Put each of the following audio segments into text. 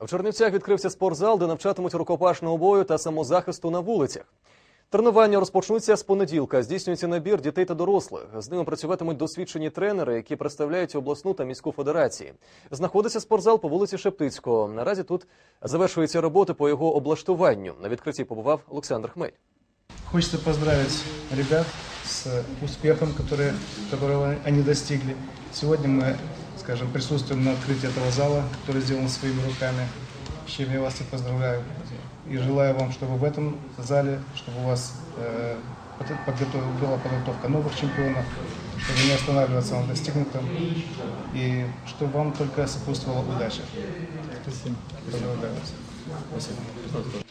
В Чернівцях відкрився спортзал, де навчатимуть рукопашного бою та самозахисту на вулицях. Тренування розпочнуться з понеділка. Здійснюється набір дітей та дорослих. З ними працюватимуть досвідчені тренери, які представляють обласну та міську федерації. Знаходиться спортзал по вулиці Шептицького. Наразі тут завершуються роботи по його облаштуванню. На відкритті побував Олександр Хмель. Хочется поздравить ребят с успехом, который, которого они достигли. Сегодня мы, скажем, присутствуем на открытии этого зала, который сделан своими руками, с чем я вас и поздравляю. И желаю вам, чтобы в этом зале, чтобы у вас э, под- подготов- была подготовка новых чемпионов, чтобы не останавливаться на достигнутом, и чтобы вам только сопутствовала удача. Спасибо. Поздравляю вас.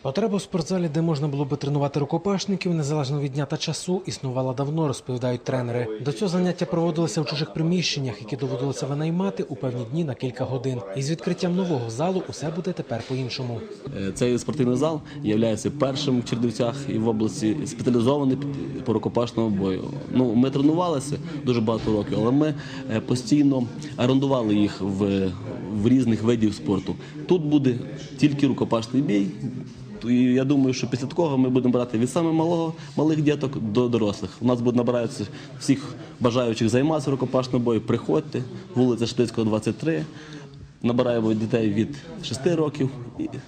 Потреба в спортзалі, де можна було би тренувати рукопашників, незалежно від дня та часу, існувала давно, розповідають тренери. До цього заняття проводилися в чужих приміщеннях, які доводилося винаймати у певні дні на кілька годин. І з відкриттям нового залу усе буде тепер по-іншому. Е, Цей спортивний зал є першим в Чернівцях і в області спеціалізований по рукопашному бою. Ну, ми тренувалися дуже багато років, але ми е, постійно орендували їх в, в різних видів спорту. Тут буде тільки рукопашний бій. І я думаю, що після такого ми будемо брати від саме малого малих діток до дорослих. У нас буде набиратися всіх бажаючих займатися рукопашним бою. Приходьте, вулиця Штицького, 23. Набираємо дітей від 6 років,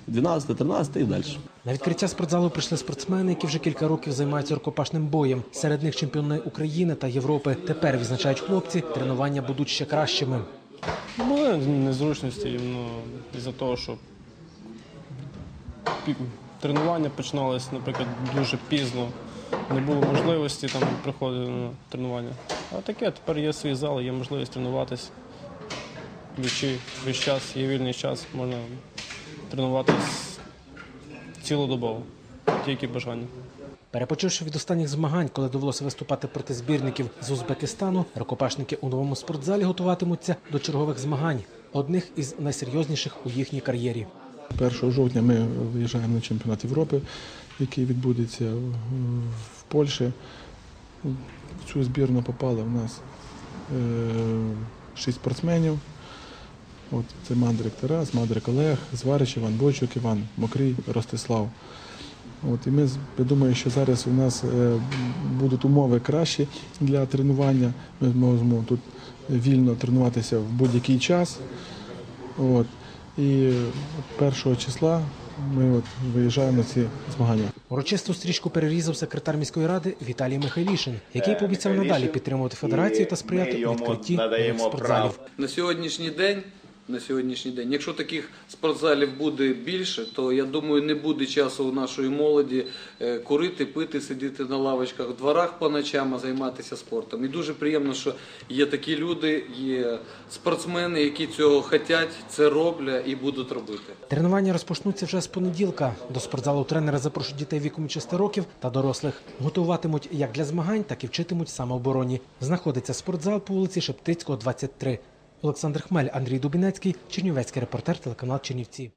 12, 13 і далі. На відкриття спортзалу прийшли спортсмени, які вже кілька років займаються рукопашним боєм. Серед них чемпіони України та Європи. Тепер відзначають хлопці, тренування будуть ще кращими. Були незручності ну, із-за того, що тренування починалися, наприклад, дуже пізно. Не було можливості там приходити на тренування. А таке тепер є свій зал, є можливість тренуватись. Вічі, весь час, є вільний час, можна тренуватись цілодобово, тільки бажання. Перепочивши від останніх змагань, коли довелося виступати проти збірників з Узбекистану, рукопашники у новому спортзалі готуватимуться до чергових змагань, одних із найсерйозніших у їхній кар'єрі. 1 жовтня ми виїжджаємо на чемпіонат Європи, який відбудеться в- Польщі. В цю збірну попало в нас е, шість спортсменів. От це Мандрик Тарас, Мандрик Олег, Зварич, Іван Бойчук, Іван Мокрий, Ростислав. От, і ми я думаю, що зараз у нас е, будуть умови кращі для тренування. Ми зможемо тут вільно тренуватися в будь-який час. От. І от 1 числа ми от виїжджаємо на ці змагання. Урочисту стрічку перерізав секретар міської ради Віталій Михайлішин, який пообіцяв надалі підтримувати федерацію та сприяти відкритті спортзалів. На сьогоднішній день, на сьогоднішній день, якщо таких спортзалів буде більше, то я думаю, не буде часу у нашої молоді е, курити, пити, сидіти на лавочках в дворах по ночам, а займатися спортом. І дуже приємно, що є такі люди, є спортсмени, які цього хочуть, це роблять і будуть робити. Тренування розпочнуться вже з понеділка. До спортзалу тренери запрошують дітей віком від 6 років та дорослих. Готуватимуть як для змагань, так і вчитимуть самообороні. Знаходиться спортзал по вулиці Шептицького, 23. Олександр Хмель, Андрій Дубінецький, Чернівецький репортер, телеканал Чернівці.